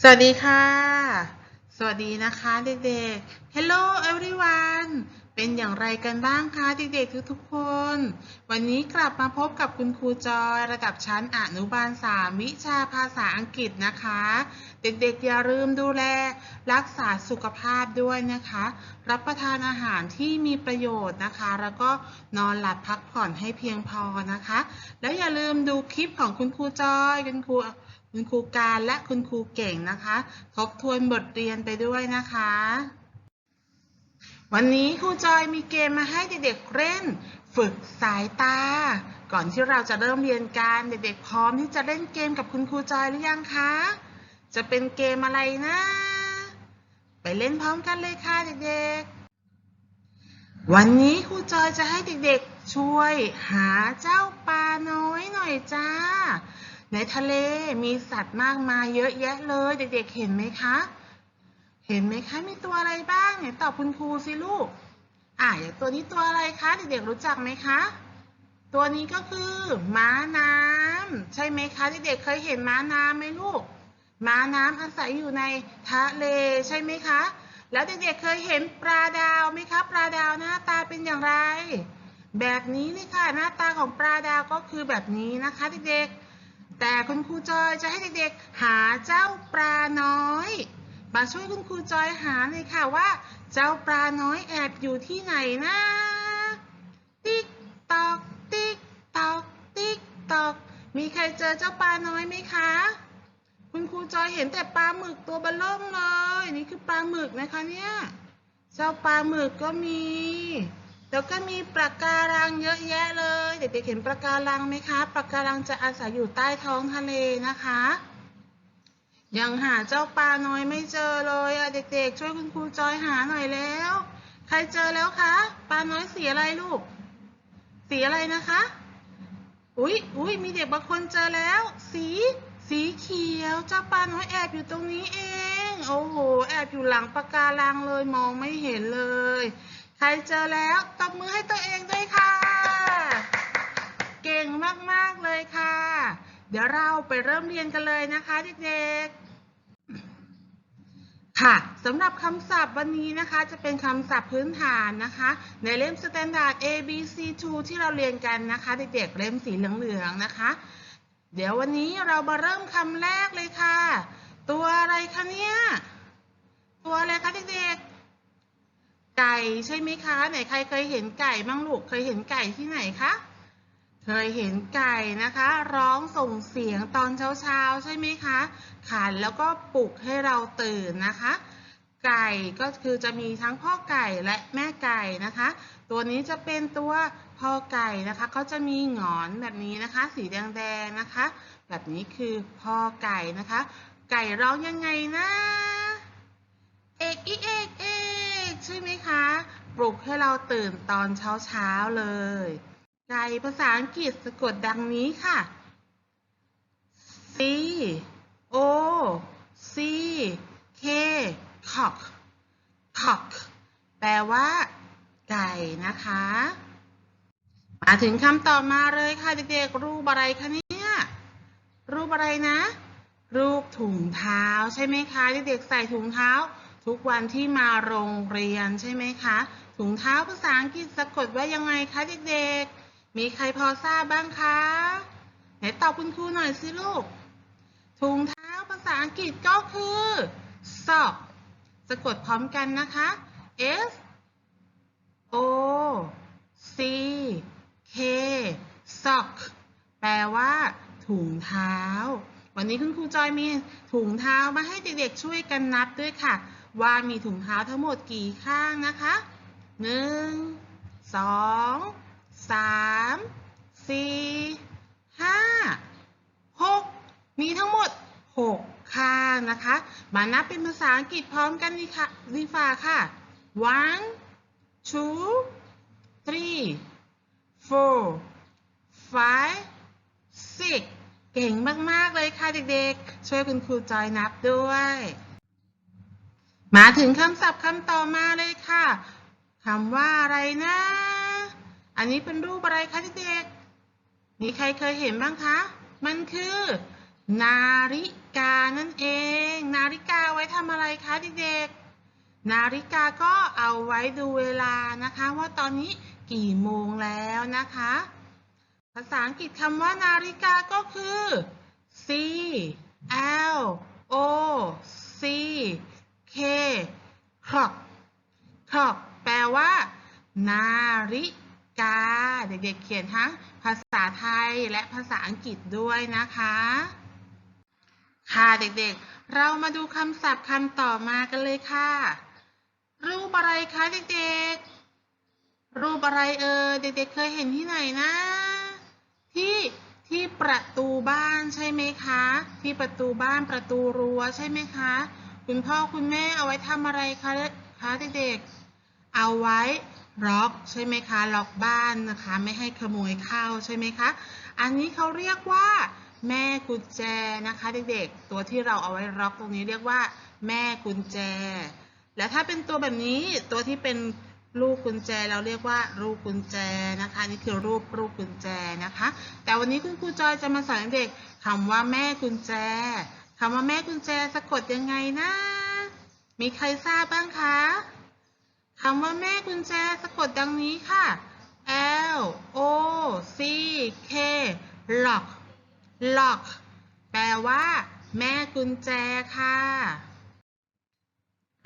สวัสดีค่ะ สวัสดีนะคะเด็กๆ Hello everyone เป็นอย่างไรกันบ้างคะเด็กๆทุกๆคน วันนี้กลับมาพบกับคุณครูจอยระดับชั้นอนุบาล 3 วิชาภาษาอังกฤษนะคะ เด็กๆอย่าลืมดูแลรักษาสุขภาพด้วยนะคะ รับประทานอาหารที่มีประโยชน์นะคะ แล้วก็นอนหลับพักผ่อนให้เพียงพอนะคะ แล้วอย่าลืมดูคลิปของคุณครูจอยคุณครู คุณครูการและคุณครูเก่งนะคะ ทบทวนบทเรียนไปด้วยนะคะ วันนี้ครูจอยมีเกมมาให้เด็กๆเล่น ฝึกสายตา ก่อนที่เราจะเริ่มเรียนการเด็กๆพร้อมที่จะเล่นเกมกับคุณครูจอยหรือยังคะ จะเป็นเกมอะไรนะ ไปเล่นพร้อมกันเลยค่ะเด็กๆวันนี้ครูจอยจะให้เด็กๆช่วยหาเจ้าปลาน้อยหน่อยจ้า ในทะเลมีสัตว์มากมายเยอะแยะเลย เด็กๆเห็นไหมคะ เห็นไหมคะมีตัวอะไรบ้างเนี่ยตอบคุณครูสิลูก อ่าอย่างตัวนี้ตัวอะไรคะเด็กๆรู้จักไหมคะ ตัวนี้ก็คือม้าน้ำใช่ไหมคะเด็กๆเคยเห็นม้าน้ำไหมลูก ม้าน้ำอาศัยอยู่ในทะเลใช่ไหมคะ แล้วเด็กๆเคยเห็นปลาดาวไหมคะปลาดาวหน้าตาเป็นอย่างไร แบบนี้เลยค่ะหน้าตาของปลาดาวก็คือแบบนี้นะคะเด็กๆ แต่คุณครูจอยจะให้เด็กๆ หาเจ้าปลาน้อย มาช่วยคุณครูจอยหาเลยค่ะว่า เจ้าปลาน้อยแอบอยู่ที่ไหนนะ ติ๊กตอก ติ๊กตอก ติ๊กตอก มีใครเจอเจ้าปลาน้อยไหมคะ คุณครูจอยเห็นแต่ปลาหมึกตัวเบลล่มเลย นี่คือปลาหมึกนะคะเนี่ย เจ้าปลาหมึกก็มี แล้วก็มีปลาการังเยอะแยะเลย เด็กๆเห็นปลาการังไหมคะปลาการังจะอาศัยอยู่ใต้ท้องทะเลนะคะ ยังหาเจ้าปลาน้อยไม่เจอเลยอะเด็กๆ ช่วยคุณครูจอยหาหน่อยแล้ว ใครเจอแล้วคะปลาน้อยสีอะไรลูก สีอะไรนะคะ อุ๊ยอุ๊ยมีเด็กบางคนเจอแล้ว สีสีเขียวเจ้าปลาน้อยแอบอยู่ตรงนี้เอง โอ้โห แอบอยู่หลังปะการังเลยมองไม่เห็นเลย ใครเจอแล้วตบมือให้ตัวเองด้วยค่ะ เก่งมากๆเลยค่ะ เดี๋ยวเราไปเริ่มเรียนกันเลยนะคะเด็กๆ ค่ะสำหรับคำศัพท์วันนี้นะคะจะเป็นคำศัพท์พื้นฐานนะคะ ในเล่ม Standard A B C 2ที่เราเรียนกันนะคะ เด็กๆเล่มสีเหลืองๆนะคะ เดี๋ยววันนี้เรามาเริ่มคำแรกเลยค่ะ ตัวอะไรคะเนี่ย ตัวอะไรคะเด็กๆ ไก่ใช่ไหมคะไหนใครเคยเห็นไก่บ้างลูกเคยเห็นไก่ที่ไหนคะเคยเห็นไก่นะคะ ร้องส่งเสียงตอนเช้าๆใช่ไหมคะขันแล้วก็ปลุกให้เราตื่นนะคะ ไก่ก็คือจะมีทั้งพ่อไก่และแม่ไก่นะคะ ตัวนี้จะเป็นตัวพ่อไก่นะคะเขาจะมีหงอนแบบนี้นะคะ สีแดงๆนะคะ แบบนี้คือพ่อไก่นะคะ ไก่ร้องยังไงนะ เอกอีเอกเอก ใช่ไหมคะ ปลุกให้เราตื่นตอนเช้าๆเลยไก่ภาษาอังกฤษสะกดดังนี้ค่ะ C O C K cock cock แปลว่า ไก่นะคะ มาถึงคำต่อมาเลยค่ะเด็กๆรูปอะไรคะเนี่ยรูปอะไรนะ รูปถุงเท้าใช่ไหมคะเด็กๆใส่ถุงเท้า ทุกวันที่มาโรงเรียนใช่ไหมคะ ถุงเท้าภาษาอังกฤษสะกดว่ายังไงคะเด็กๆ มีใครพอทราบบ้างคะไหนตอบคุณครูหน่อยสิลูก ถุงเท้าภาษาอังกฤษก็คือ sock สะกดพร้อมกันนะคะ S O C K sock แปลว่า ถุงเท้า วันนี้คุณครูจอยมีถุงเท้ามาให้เด็กๆช่วยกันนับด้วยค่ะ ว่ามีถุงเท้าทั้งหมดกี่ข้างนะคะหนึ่งสองสามสี่ห้าหกมีทั้งหมดหกข้างนะคะ มานับเป็นภาษาอังกฤษพร้อมกันดีค่ะดีฝ่าค่ะ one two three four five six เก่งมาก ๆ เลยค่ะเด็ก ๆ ช่วยคุณครูจอยนับด้วย มาถึงคำศัพท์คำต่อมาเลยค่ะคำว่าอะไรนะ อันนี้เป็นรูปอะไรคะเด็กๆมีใครเคยเห็นบ้างคะ มันคือ นาฬิกานั่นเอง นาฬิกาไว้ทำอะไรคะเด็กๆ นาฬิกาก็เอาไว้ดูเวลานะคะ ว่าตอนนี้กี่โมงแล้วนะคะ ภาษาอังกฤษคำว่านาฬิกาก็คือ C L O C K clock clock แปลว่า นาฬิกา เด็กๆเขียนทั้งภาษาไทยและภาษาอังกฤษด้วยนะคะ ค่ะเด็กๆ เรามาดูคำศัพท์คำต่อมากันเลยค่ะ รูปอะไรคะเด็กๆ รูปอะไรเออเด็กๆ เคยเห็นที่ไหนนะ ที่ที่ประตูบ้านใช่ไหมคะ ที่ประตูบ้านประตูรั้วใช่ไหมคะ คุณพ่อคุณแม่เอาไว้ทำอะไรคะคะเด็กๆ เอาไว้ ล็อกใช่ไหมคะ ล็อกบ้านนะคะ ไม่ให้ขโมยเข้าใช่ไหมคะ อันนี้เขาเรียกว่า แม่กุญแจนะคะ เด็กๆ ตัวที่เราเอาไว้ล็อกตรงนี้เรียกว่า แม่กุญแจ และถ้าเป็นตัวแบบนี้ตัวที่เป็นลูกกุญแจเราเรียกว่าลูกกุญแจนะคะนี่คือรูปลูกกุญแจนะคะ แต่วันนี้คุณครูจอยจะมาสอนเด็กคำว่าแม่กุญแจคำว่าแม่กุญแจสะกดยังไงนะ มีใครทราบบ้างคะ คำว่าแม่กุญแจสะกดดังนี้ค่ะ L O C K lock lock แปลว่า แม่กุญแจค่ะ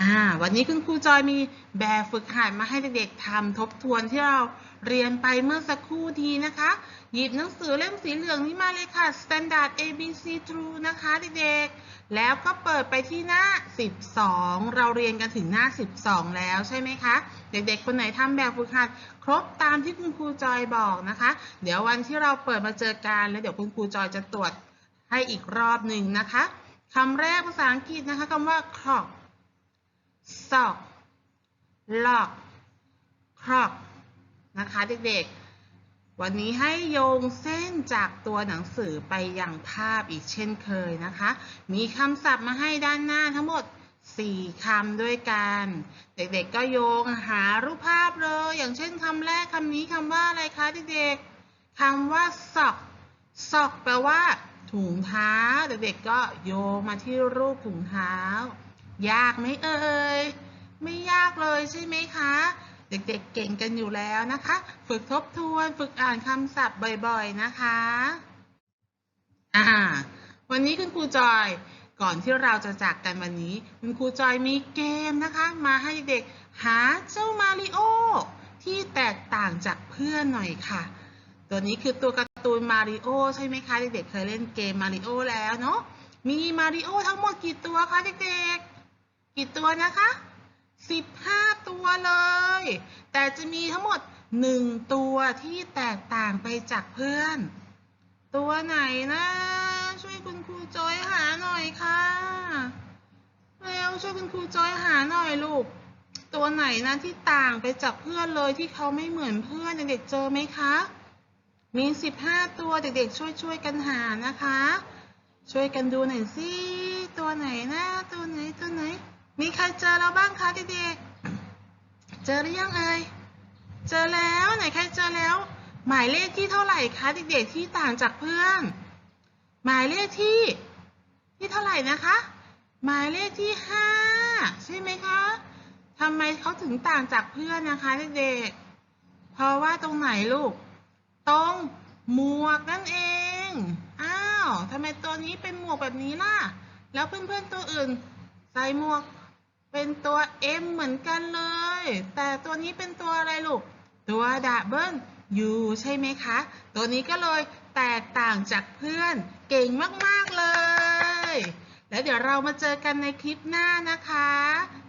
อ่าวันนี้คุณครูจอยมีแบบฝึกหัดมาให้เด็กๆทำทบทวนที่เรา เรียนไปเมื่อสักครู่ทีนะคะ หยิบหนังสือเล่มสีเหลืองนี้มาเลยค่ะ Standard ABC True นะคะเด็กๆ แล้วก็เปิดไปที่หน้า 12 เราเรียนกันถึงหน้า 12 แล้วใช่ไหมคะ เด็กๆ คนไหนทำแบบฝึกหัด ครบตามที่คุณครูจอยบอกนะคะ เดี๋ยววันที่เราเปิดมาเจอกันแล้วเดี๋ยวคุณครูจอยจะตรวจให้อีกรอบหนึ่งนะคะคำแรกภาษาอังกฤษนะคะคำว่า clock sock lock clock นะคะเด็กๆ วันนี้ให้โยงเส้นจากตัวหนังสือไปยังภาพอีกเช่นเคยนะคะ มีคำศัพท์มาให้ด้านหน้าทั้งหมด 4คำด้วยกัน เด็กๆ ก็โยงหารูปภาพเลย อย่างเช่นคำแรกคำนี้คำว่าอะไรคะเด็กๆคำว่า sock sock แปลว่าถุงเท้า เด็กๆ ก็โยงมาที่รูปถุงเท้า ยากไหมเอ่ย ไม่ยากเลยใช่ไหมคะ เด็กๆเเก่งกันอยู่แล้วนะคะ ฝึกทบทวนฝึกอ่านคำศัพท์บ่อยๆนะคะอ่าวันนี้คุณครูจอย ก่อนที่เราจะจากกันวันนี้ คุณครูจอยมีเกมนะคะ มาให้เด็กหาเจ้ามาริโอที่แตกต่างจากเพื่อนหน่อยค่ะ ตัวนี้คือตัวการ์ตูนมาริโอใช่ไหมคะ เด็กๆเคยเล่นเกมมาริโอแล้วเนาะมีมาริโอทั้งหมดกี่ตัวคะเด็กๆ กี่ตัวนะคะ 15 ตัวเลย แต่จะมีทั้งหมด 1 ตัวที่แตกต่างไปจากเพื่อน ตัวไหนนะ ช่วยคุณครูจอยหาหน่อยค่ะแล้วช่วยคุณครูจอยหาหน่อยลูก ตัวไหนนะที่ต่างไปจากเพื่อนเลยที่เขาไม่เหมือนเพื่อนเด็กๆเจอไหมคะ มี 15 ตัวเด็กๆ ช่วยช่วยกันหานะคะ ช่วยกันดูหน่อยสิตัวไหนนะตัวไหนตัวไหน มีใครเจอเราบ้างคะเด็กๆ เจอหรือยังเอ่ย เจอแล้วไหนใครเจอแล้ว หมายเลขที่เท่าไหร่คะเด็กๆที่ต่างจากเพื่อน หมายเลขที่ที่เท่าไหร่นะคะ หมายเลขที่ห้าใช่ไหมคะทำไมเขาถึงต่างจากเพื่อนนะคะเด็กๆ เพราะว่าตรงไหนลูก ตรงหมวกนั่นเอง อ้าวทำไมตัวนี้เป็นหมวกแบบนี้ล่ะ แล้วเพื่อนๆตัวอื่นใส่หมวก เป็นตัว M เหมือนกันเลย แต่ตัวนี้เป็นตัวอะไรลูก ตัวดับเบิล U ใช่ไหมคะ ตัวนี้ก็เลยแตกต่างจากเพื่อน เก่งมาก ๆ เลย แล้วเดี๋ยวเรามาเจอกันในคลิปหน้านะคะ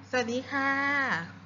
สวัสดีค่ะ